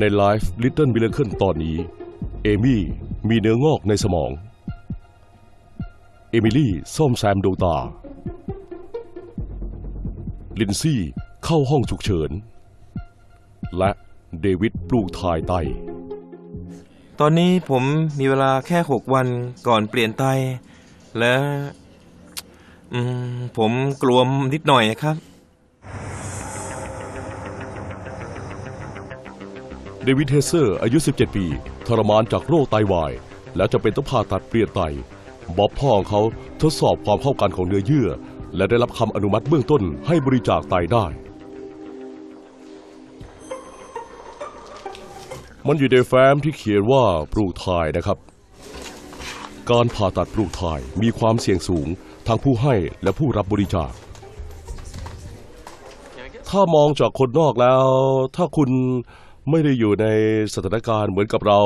ในไลฟ์ Little Miracle ตอนนี้ เอมี่มีเนื้องอกในสมอง เอมิลี่ซ่อมแซมดวงตา ลินซี่เข้าห้องฉุกเฉิน และเดวิดปลูกทายไต ตอนนี้ผมมีเวลาแค่หกวันก่อนเปลี่ยนไต และอืมผมกลัวนิดหน่อยครับ เดวิดเทเซอร์อายุ 17 ปี ทรมานจากโรคไตวาย แล้วจะเป็นต้องผ่าตัดเปลี่ยนไต บ๊อบพ่อของเขาทดสอบความเข้ากันของเนื้อเยื่อ และได้รับคำอนุมัติเบื้องต้นให้บริจาคไตได้ มันอยู่ในแฟ้มที่เขียนว่าปลูกถ่ายนะครับ การผ่าตัดปลูกถ่ายมีความเสี่ยงสูงทั้งผู้ให้และผู้รับบริจาคถ้ามองจากคนนอกแล้ว ถ้าคุณ ไม่ได้อยู่ในสถานการณ์เหมือนกับเรา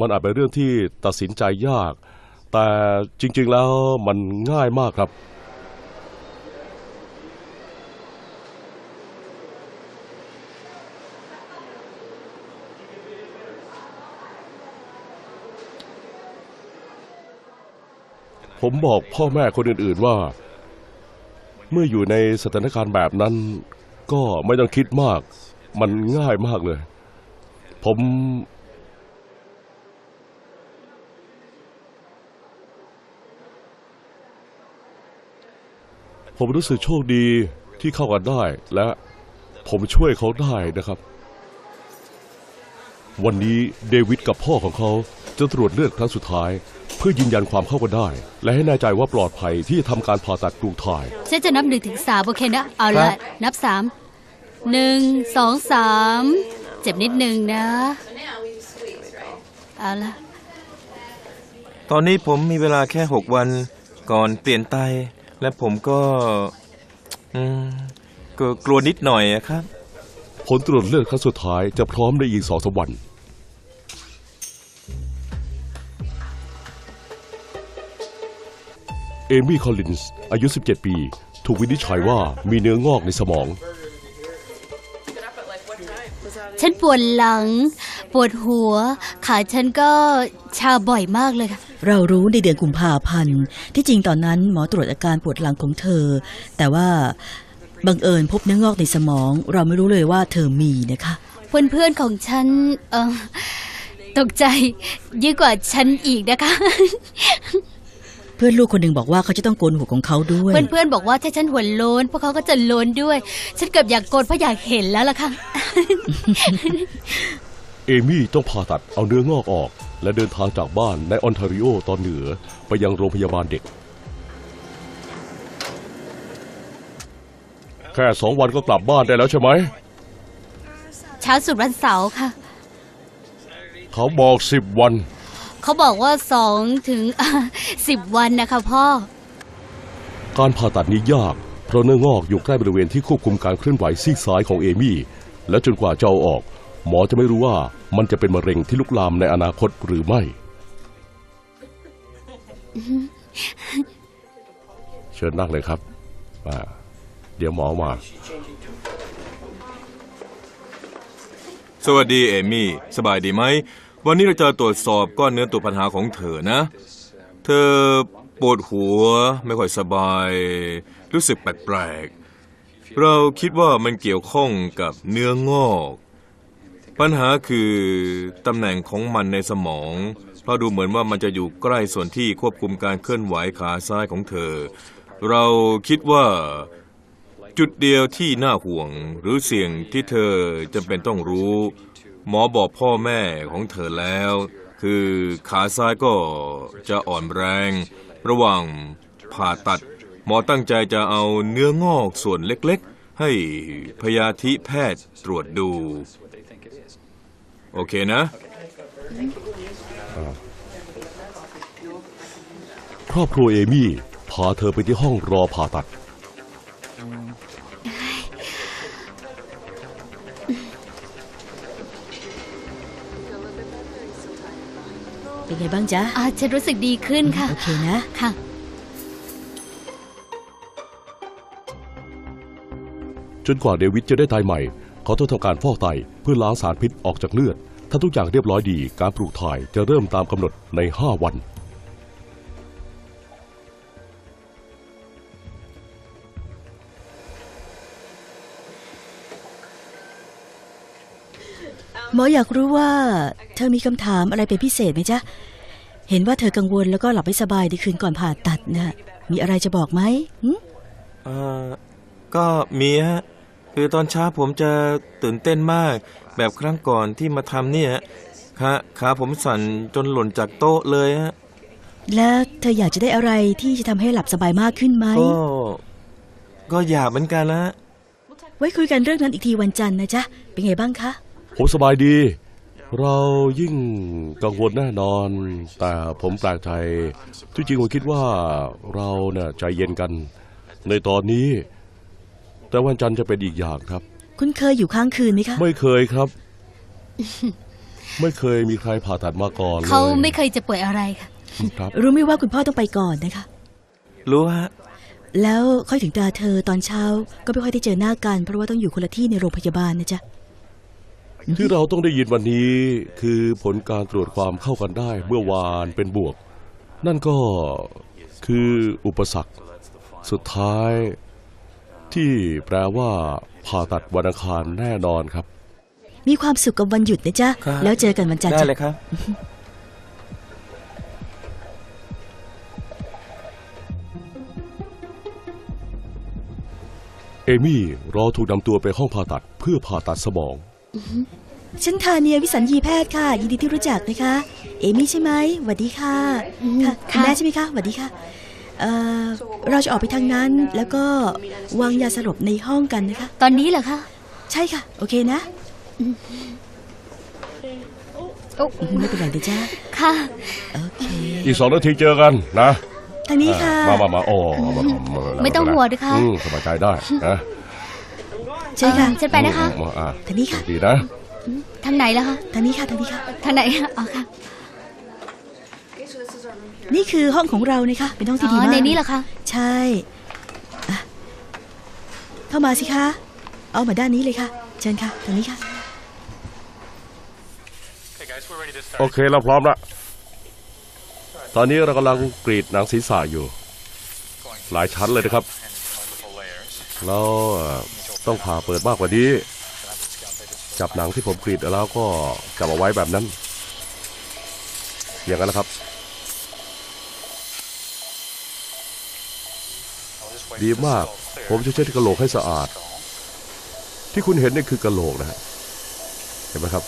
มันอาจเป็นเรื่องที่ตัดสินใจยาก แต่จริง ๆ แล้วมันง่ายมากครับ ผมบอกพ่อแม่คนอื่น ๆว่า เมื่ออยู่ในสถานการณ์แบบนั้น ก็ไม่ต้องคิดมาก มันง่ายมากเลย ผม ผมรู้สึกโชคดีที่เข้ากันได้และผมช่วยเขาได้นะครับ วันนี้เดวิดกับพ่อของเขาจะตรวจเลือดครั้งสุดท้าย เพื่อยืนยันความเข้ากันได้ และให้แน่ใจว่าปลอดภัยที่จะทำการผ่าตัดปลูกถ่ายฉันจะนับหนึ่งถึงสามโอเคนะ เอาครัละบนับสามหนึ่งสองสาม เจ็บนิดหนึ่งนะ เอาละตอนนี้ผมมีเวลาแค่หกวันก่อนเปลี่ยนไต และผมก็อืมก็กลัวนิดหน่อยอะครับ ผลตรวจเลือดครั้งสุดท้ายจะพร้อมในอีกสองสามวัน เอมี่ คอลลินส์ อายุ 17 ปี ถูกวินิจฉัยว่ามีเนื้องอกในสมอง ฉันปวดหลัง ปวดหัว ขาฉันก็ชาบ่อยมากเลยค่ะ เรารู้ในเดือนกุมภาพันธ์ ที่จริงตอนนั้นหมอตรวจอาการปวดหลังของเธอ แต่ว่าบังเอิญพบเนื้องอกในสมอง เราไม่รู้เลยว่าเธอมีนะคะ เพื่อนๆของฉันเออตกใจยิ่งกว่าฉันอีกนะคะเพื่อนลูกคนหนึ่งบอกว่าเขาจะต้องโกนหัวของเขาด้วย เพื่อนๆบอกว่าถ้าฉันหัวโล้นพวกเขาก็จะโล้นด้วย ฉันเกือบอยากโกนเพราะอยากเห็นแล้วล่ะค่ะ เอมี่ต้องผ่าตัดเอาเนื้องอกออก และเดินทางจากบ้านในออนทาริโอตอนเหนือไปยังโรงพยาบาลเด็ก แค่สองวันก็กลับบ้านได้แล้วใช่ไหม เช้าสุดวันเสาร์ค่ะ เขาบอกสิบวัน เขาบอกว่าสองถึงสิบวันนะคะพ่อ การผ่าตัดนี้ยาก เพราะเนื้องอกอยู่ใกล้บริเวณที่ควบคุมการเคลื่อนไหวซีกซ้ายของเอมี่ และจนกว่าจะเอาออก หมอจะไม่รู้ว่ามันจะเป็นมะเร็งที่ลุกลามในอนาคตหรือไม่ เชิญนั่งเลยครับอ่าเดี๋ยวหมอมา สวัสดีเอมี่ สบายดีไหม วันนี้เราจะตรวจสอบก้อนเนื้อตัวปัญหาของเธอนะ เธอปวดหัวไม่ค่อยสบาย รู้สึกแปลกๆ เราคิดว่ามันเกี่ยวข้องกับเนื้องอก ปัญหาคือตำแหน่งของมันในสมอง เพราะดูเหมือนว่ามันจะอยู่ใกล้ส่วนที่ควบคุมการเคลื่อนไหวขาซ้ายของเธอ เราคิดว่าจุดเดียวที่น่าห่วงหรือเสี่ยงที่เธอจำเป็นต้องรู้ หมอบอกพ่อแม่ของเธอแล้ว คือขาซ้ายก็จะอ่อนแรง ระหว่างผ่าตัด หมอตั้งใจจะเอาเนื้องอกส่วนเล็กๆ ให้พยาธิแพทย์ตรวจดู โอเคนะ ครอบครัวเอมี่พาเธอไปที่ห้องรอผ่าตัด เป็นไงบ้างจ๊ะอาฉันรู้สึกดีขึ้นค่ะ โอเคนะ ค่ะ จนกว่าเดวิดจะได้ไตใหม่ เขาต้องทำการฟอกไตเพื่อล้างสารพิษออกจากเลือด ถ้าทุกอย่างเรียบร้อยดี การปลูกถ่ายจะเริ่มตามกำหนดใน 5 วัน หมออยากรู้ว่า เธอมีคำถามอะไรเป็นพิเศษไหมจ๊ะ เห็นว่าเธอกังวลแล้วก็หลับไม่สบายในคืนก่อนผ่าตัดนะมีอะไรจะบอกไหมหึเออก็มีฮะ คือตอนเช้าผมจะตื่นเต้นมาก แบบครั้งก่อนที่มาทำเนี่ยขาขาผมสั่นจนหล่นจากโต๊ะเลยฮะ แล้วเธออยากจะได้อะไรที่จะทำให้หลับสบายมากขึ้นไหม ก็ ก็อยากเหมือนกันนะ ไว้คุยกันเรื่องนั้นอีกทีวันจันทร์นะจ๊ะ เป็นไงบ้างคะ ผมสบายดี เรายิ่งกังวลแน่นอน แต่ผมแปลกใจที่จริงผมคิดว่าเราเนี่ยใจเย็นกัน ในตอนนี้ แต่วันจันทร์จะเป็นอีกอย่างครับ คุณเคยอยู่ค้างคืนไหมคะ ไม่เคยครับ ไม่เคยมีใครผ่าตัดมาก่อนเลยเขาไม่เคยจะป่วยอะไรค่ะ ครับ รู้ไหมว่าคุณพ่อต้องไปก่อนนะคะ รู้ฮะ แล้วค่อยถึงตาเธอตอนเช้า ก็ไม่ค่อยได้เจอหน้ากัน เพราะว่าต้องอยู่คนละที่ในโรงพยาบาลนะจ๊ะ ที่เราต้องได้ยินวันนี้คือผลการตรวจความเข้ากันได้เมื่อวานเป็นบวก นั่นก็คืออุปสรรค สุดท้าย ที่แปลว่าผ่าตัดวันอังคารแน่นอนครับ มีความสุขกับวันหยุดนะจ๊ะ ครับ แล้วเจอกันวันจันทร์ได้จ้ะ เลยครับ เอมี่รอถูกนำตัวไปห้องผ่าตัดเพื่อผ่าตัดสมอง ฉันทาเนียวิสัญญีแพทย์ค่ะ ยินดีที่รู้จักนะคะ เอมี่ใช่ไหมสวัสดีค่ะอืมค่ะค่ะณแม่ใช่ไหมคะสวัสดีค่ะเอ่อเราจะออกไปทางนั้นแล้วก็วางยาสลบในห้องกันนะคะ ตอนนี้เหรอคะ ใช่ค่ะ โอเคนะโอ้ไม่เป็นไรนะจ๊ะค่ะโอเคอีกสองนาทีเจอกันนะทางนี้ค่ะ มามามาโอ้มามามาไม่ต้องห่วงนะคะอืมสบายใจได้นะ ใช่ค่ะฉันไปนะคะมาอะทางนี้ค่ะ ดีนะทางไหนล่ะคะทางนี้ค่ะทางนี้ค่ะ ทางไหนอ๋อค่ะนี่คือห้องของเรานะคะเป็นห้องที่ดีอ๋อมากในนี้เหรอคะใช่อะเข้ามาสิคะ เอามาด้านนี้เลยค่ะ เชิญค่ะทางนี้ค่ะ โอเคเราพร้อมละตอนนี้เรากำลังกรีดหนังศีรษะอยู่ หลายชั้นเลยนะครับ แล้วเอ่อ ต้องผ่าเปิดมากกว่านี้ จับหนังที่ผมกรีดแล้วก็จับเอาไว้แบบนั้น อย่างนั้นนะครับ ดีมาก ผมจะเช็ดกระโหลกให้สะอาด ที่คุณเห็นนี่คือกระโหลกนะฮะเห็นไหมครับ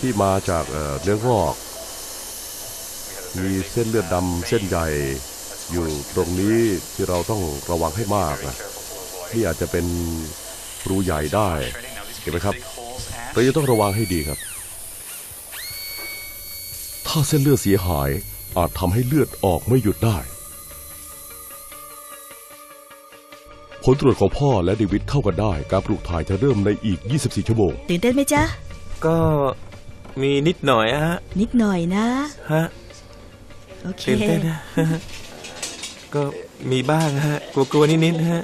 ที่มาจากเอ่อเนื้องอก มีเส้นเลือดดำเส้นใหญ่อยู่ตรงนี้ที่เราต้องระวังให้มากนะ นี่อาจจะเป็นรูใหญ่ได้เห็นไหมครับเราจะต้องระวังให้ดีครับ ถ้าเส้นเลือดเสียหายอาจทำให้เลือดออกไม่หยุดได้ ผลตรวจของพ่อและเดวิดเข้ากันได้ การปลูกถ่ายจะเริ่มในอีก 24 ชั่วโมง ตื่นเต้นไหมจ๊ะ ก็มีนิดหน่อยอะฮะ นิดหน่อยนะ ฮะ โอเคตื่นเต้นนะ ก็มีบ้างฮะ กลัวๆนิดๆฮะ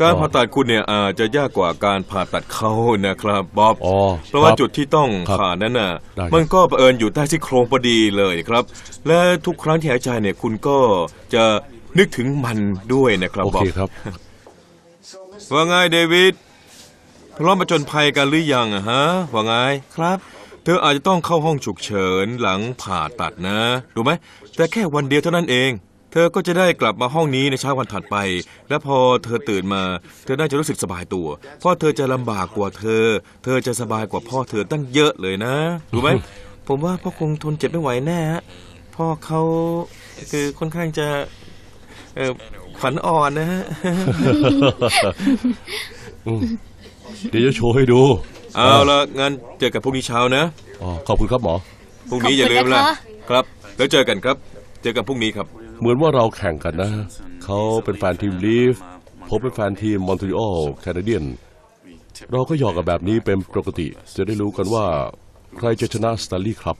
การผ่าตัดคุณเนี่ยอาจจะยากกว่าการผ่าตัดเขานะครับบ๊อบอ๋อเพราะว่าครับจุดที่ต้องครับผ่านั้นน่ะ ได้ครับ มันก็เผอิญอยู่ใต้ซี่โครงพอดีเลยครับ และทุกครั้งที่หายใจเนี่ยคุณก็จะนึกถึงมันด้วยนะครับโอบ๊อเคบครับ ว่าไงเดวิดพร้อมประจนภัยกันหรือยังอะฮะว่าไงครับ เธออาจจะต้องเข้าห้องฉุกเฉินหลังผ่าตัดนะรู้ไหมแต่แค่วันเดียวเท่านั้นเอง เธอก็จะได้กลับมาห้องนี้ในเช้าวันถัดไป และพอเธอตื่นมา เธอน่าจะรู้สึกสบายตัวเพราะเธอจะลำบากกว่าเธอ เธอจะสบายกว่าพ่อเธอตั้งเยอะเลยนะ รู้ไหม ผมว่าพ่อคงทนเจ็บไม่ไหวแน่ฮะ พ่อเขาคือค่อนข้างจะเออขวัญอ่อนนะฮะ เดี๋ยวจะโชว์ให้ดูเอาละงั้นเจอกันพรุ่งนี้เช้านะ อ๋อขอบคุณครับหมอ พรุ่งนี้ขอบคุณอย่าลืมนะนะคะ ครับ แล้วเจอกันครับ เจอกันพรุ่งนี้ครับ เหมือนว่าเราแข่งกันนะ เขาเป็นแฟนทีมลีฟ ผมเป็นแฟนทีมมอนทรีออลแคนาเดียน เราก็หยอกกันแบบนี้เป็นปกติ จะได้รู้กันว่า ใครจะชนะสตาร์ลี่ครับ